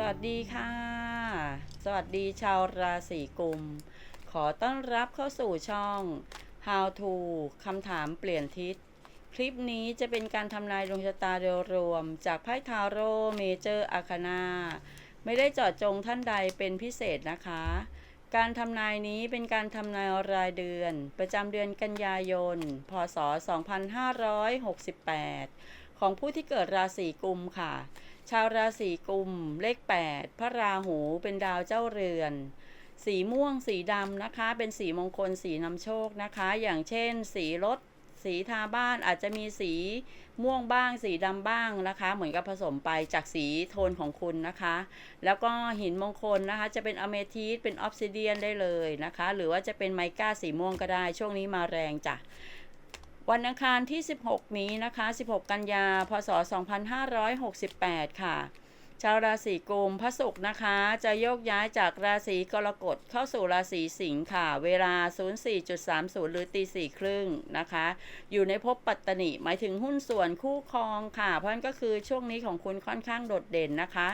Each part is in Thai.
สวัสดีค่ะ สวัสดีชาวราศีกุม ขอต้อนรับเข้าสู่ช่อง How to คำถามเปลี่ยนทิศ คลิปนี้จะเป็นการทำนายดวงชะตาโดยรวม จากไพ่ทาโร่เมเจอร์อาคานาไม่ได้เจาะจงท่านใดเป็นพิเศษนะคะ การทำนายนี้เป็นการทำนายรายเดือน ประจำเดือนกันยายน พศ 2568 ของผู้ที่เกิดราศีกุมค่ะ ชาวราศีกุม เลข 8 พระราหูเป็นดาวเจ้าเรือน สีม่วงสีดำนะคะ เป็นสีมงคลสีนำโชคนะคะ อย่างเช่น สีรถ สีทาบ้านอาจจะมีสีม่วงบ้าง สีดำบ้างนะคะ เหมือนกับผสมไปจากสีโทนของคุณนะคะ แล้วก็หินมงคลนะคะ จะเป็นอเมทิสเป็นออฟซิเดียนได้เลยนะคะ หรือว่าจะเป็นไมก้าสีม่วงก็ได้ ช่วงนี้มาแรงจ้ะ วันอังคารที่ 16 นี้นะคะ 16 กันยา พศ 2568 ค่ะ ชาวราศีกุมพระศุกร์นะคะ จะโยกย้ายจากราศีกรกฎเข้าสู่ราศีสิงค์ค่ะ เวลา 04.30 หรือตีสี่ครึ่งนะคะ อยู่ในภพปัตตนิหมายถึงหุ้นส่วนคู่ครองค่ะ เพราะฉะนั้นก็คือช่วงนี้ของคุณค่อนข้างโดดเด่นนะคะ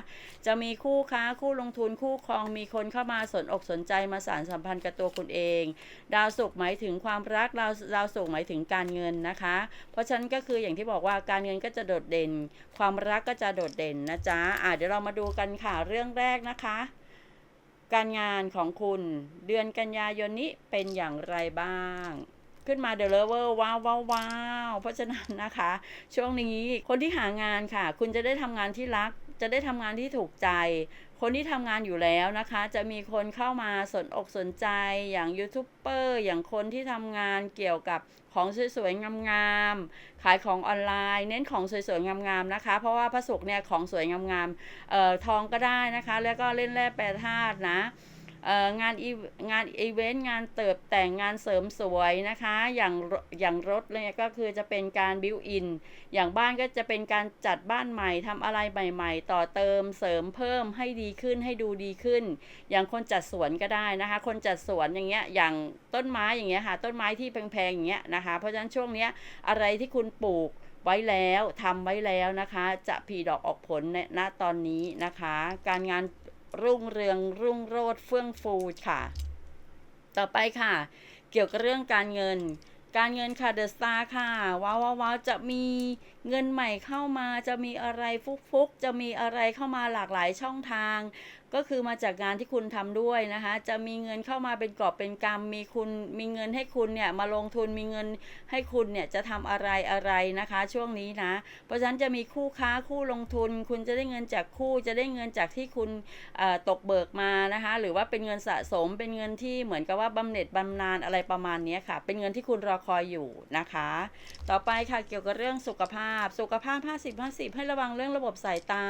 จะมีคู่ค้าคู่ลงทุนคู่ครองมีคนเข้ามาสนอกสนใจมาสารสัมพันธ์กับตัวคุณเอง ดาวศุกร์หมายถึงความรักดาวดาวศุกร์หมายถึงการเงินนะคะ เพราะฉะนั้นก็คืออย่างที่บอกว่าการเงินก็จะโดดเด่น ความรักก็จะโดดเด่นนะจ๊ะเดี๋ยวเรามาดูกันค่ะเรื่องแรกนะคะ การงานของคุณเดือนกันยายนนี้เป็นอย่างไรบ้างขึ้นมาเดลเวอร์ว้าวว้าวว้าวเพราะฉะนั้นนะคะ ช่วงนี้คนที่หางานค่ะ คุณจะได้ทำงานที่รัก จะได้ทำงานที่ถูกใจ คนที่ทำงานอยู่แล้วนะคะ จะมีคนเข้ามาสนอกสนใจอย่างยูทูบเบอร์อย่างคนที่ทำงานเกี่ยวกับของสวยๆงามๆขายของออนไลน์ เน้นของสวยๆงามๆนะคะ เพราะว่าพระศุกร์เนี่ยของสวยงามๆเอ่อทองก็ได้นะคะ แล้วก็เล่นแร่แปรธาตุนะ งานอีงานอีเวนต์งานเติบแต่งงานเสริมสวยนะคะ อย่างอย่างรถเนี่ยก็คือจะเป็นการบิวอิน อย่างบ้านก็จะเป็นการจัดบ้านใหม่ทำอะไรใหม่ ๆ ต่อเติมเสริมเพิ่มให้ดีขึ้นให้ดูดีขึ้น อย่างคนจัดสวนก็ได้นะคะ คนจัดสวนอย่างเงี้ยอย่างต้นไม้อย่างเงี้ยค่ะ ต้นไม้ที่แพงๆอย่างเงี้ยนะคะ เพราะฉะนั้นช่วงเนี้ยอะไรที่คุณปลูกไว้แล้วทำไว้แล้วนะคะ จะผลิดอกออกผลในณตอนนี้นะคะ การงาน รุ่งเรืองรุ่งโรจน์เฟื่องฟูค่ะ ต่อไปค่ะ เกี่ยวกับเรื่องการเงิน การเงินค่ะเดอะสตาร์ค่ะว้าวว้าวจะมีเงินใหม่เข้ามาจะมีอะไรฟุกๆ จะมีอะไรเข้ามาหลากหลายช่องทาง ก็คือมาจากงานที่คุณทำด้วยนะคะ จะมีเงินเข้ามาเป็นกอบเป็นกำมีคุณมีเงินให้คุณเนี่ยมาลงทุนมีเงินให้คุณเนี่ยจะทำอะไรอะไรนะคะ ช่วงนี้นะ เพราะฉะนั้นจะมีคู่ค้าคู่ลงทุน คุณจะได้เงินจากคู่จะได้เงินจากที่คุณตกเบิกมานะคะ หรือว่าเป็นเงินสะสมเป็นเงินที่เหมือนกับว่าบำเหน็จบำนาญอะไรประมาณนี้ค่ะ เป็นเงินที่คุณรอคอยอยู่นะคะ ต่อไปค่ะเกี่ยวกับเรื่องสุขภาพ สุขภาพ 50 50 ให้ระวังเรื่องระบบสายตา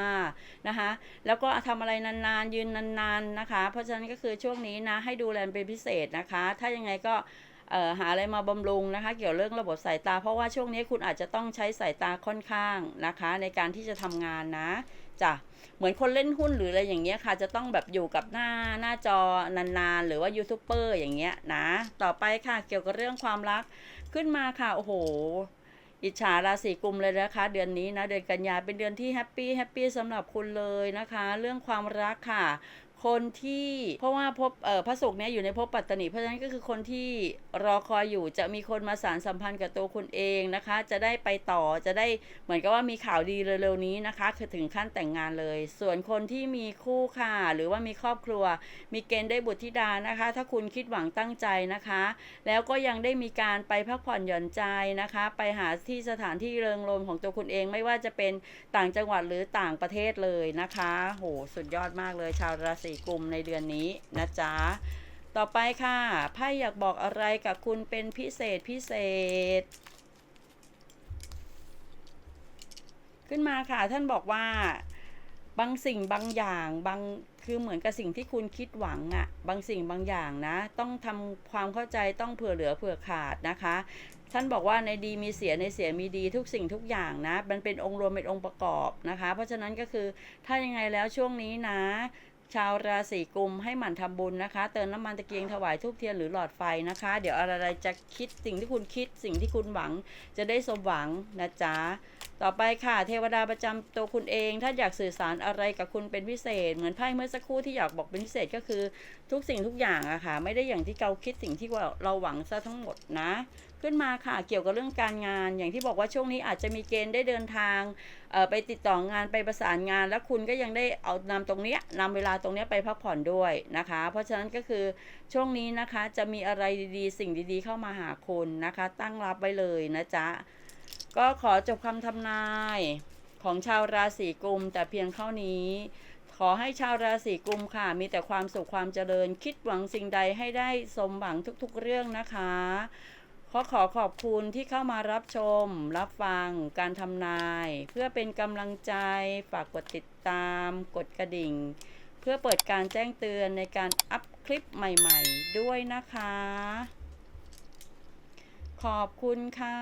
นะคะ แล้วก็ทำอะไรนานๆยืนนานๆนะคะ เพราะฉะนั้นก็คือช่วงนี้นะให้ดูแลเป็นพิเศษนะคะ ถ้ายังไงก็ หาอะไรมาบำรุงนะคะ เกี่ยวเรื่องระบบสายตา เพราะว่าช่วงนี้คุณอาจจะต้องใช้สายตาค่อนข้างนะคะ ในการที่จะทำงานนะจ้ะเหมือนคนเล่นหุ้นหรืออะไรอย่างเงี้ยค่ะ จะต้องแบบอยู่กับหน้าหน้าจอนานๆ หรือว่ายูทูบเบอร์อย่างเงี้ยนะ ต่อไปค่ะเกี่ยวกับเรื่องความรักขึ้นมาค่ะ โอ้โห อิจฉาราศีกุมเลยนะคะ เดือนนี้นะ เดือนกันยาเป็นเดือนที่แฮปปี้แฮปปี้สำหรับคุณเลยนะคะ เรื่องความรักค่ะ คนที่เพราะว่าพบเอ่อพระศุกร์เนี่ยอยู่ในภพปัตตนิเพราะฉะนั้นก็คือคนที่รอคอยอยู่จะมีคนมาสารสัมพันธ์กับตัวคุณเองนะคะ จะได้ไปต่อจะได้เหมือนกับว่ามีข่าวดีเร็วๆนี้นะคะ คือถึงขั้นแต่งงานเลย ส่วนคนที่มีคู่ค่ะ หรือว่ามีครอบครัว มีเกณฑ์ได้บุตรธิดานะคะ ถ้าคุณคิดหวังตั้งใจนะคะ แล้วก็ยังได้มีการไปพักผ่อนหย่อนใจนะคะ ไปหาที่สถานที่เริงรมของตัวคุณเองไม่ว่าจะเป็นต่างจังหวัดหรือต่างประเทศเลยนะคะโหสุดยอดมากเลยชาวราศีกลุ่มในเดือนนี้นะจ๊ะ ต่อไปค่ะไพ่อยากบอกอะไรกับคุณเป็นพิเศษพิเศษ ขึ้นมาค่ะท่านบอกว่าบางสิ่งบางอย่างบางคือเหมือนกับสิ่งที่คุณคิดหวังอะ่ะบางสิ่งบางอย่างนะ ต้องทำความเข้าใจต้องเผื่อเหลือเผื่อขาดนะคะ ท่านบอกว่าในดีมีเสียในเสียมีดีทุกสิ่งทุกอย่างนะ มันเป็นองค์รวมเป็นองค์ประกอบนะคะ เพราะฉะนั้นก็คือถ้ายังไงแล้วช่วงนี้นะ ชาวราศีกุมให้หมั่นทำบุญนะคะ เติมน้ำมันตะเกียงถวายทูบเทียนหรือหลอดไฟนะคะ เดี๋ยวอะไรจะคิดสิ่งที่คุณคิดสิ่งที่คุณหวังจะได้สมหวังนะจ๊ะต่อไปค่ะ เทวดาประจำตัวคุณเอง ถ้าอยากสื่อสารอะไรกับคุณเป็นพิเศษ เหมือนไพ่เมื่อสักครู่ที่อยากบอกเป็นพิเศษก็คือทุกสิ่งทุกอย่างอะค่ะ ไม่ได้อย่างที่เราคิดสิ่งที่ว่าเราหวังซะทั้งหมดนะ ขึ้นมาค่ะ เกี่ยวกับเรื่องการงาน อย่างที่บอกว่าช่วงนี้อาจจะมีเกณฑ์ได้เดินทางไปติดต่องานไปประสานงาน แล้วคุณก็ยังได้เอานำตรงนี้ยนำเวลาตรงนี้ไปพักผ่อนด้วยนะคะ เพราะฉะนั้นก็คือช่วงนี้นะคะจะมีอะไรดีๆ สิ่งดีๆ เข้ามาหาคุณนะคะ ตั้งรับไว้เลยนะจ๊ะ ก็ขอจบคำทำนายของชาวราศีกุมแต่เพียงเท่านี้ ขอให้ชาวราศีกุมค่ะ มีแต่ความสุขความเจริญ คิดหวังสิ่งใดให้ได้สมหวังทุกๆเรื่องนะคะขอขอขอบคุณที่เข้ามารับชม รับฟังการทำนาย เพื่อเป็นกำลังใจฝากกดติดตาม กดกระดิ่ง เพื่อเปิดการแจ้งเตือนในการอัพคลิปใหม่ ๆ ด้วยนะคะ ขอบคุณค่ะ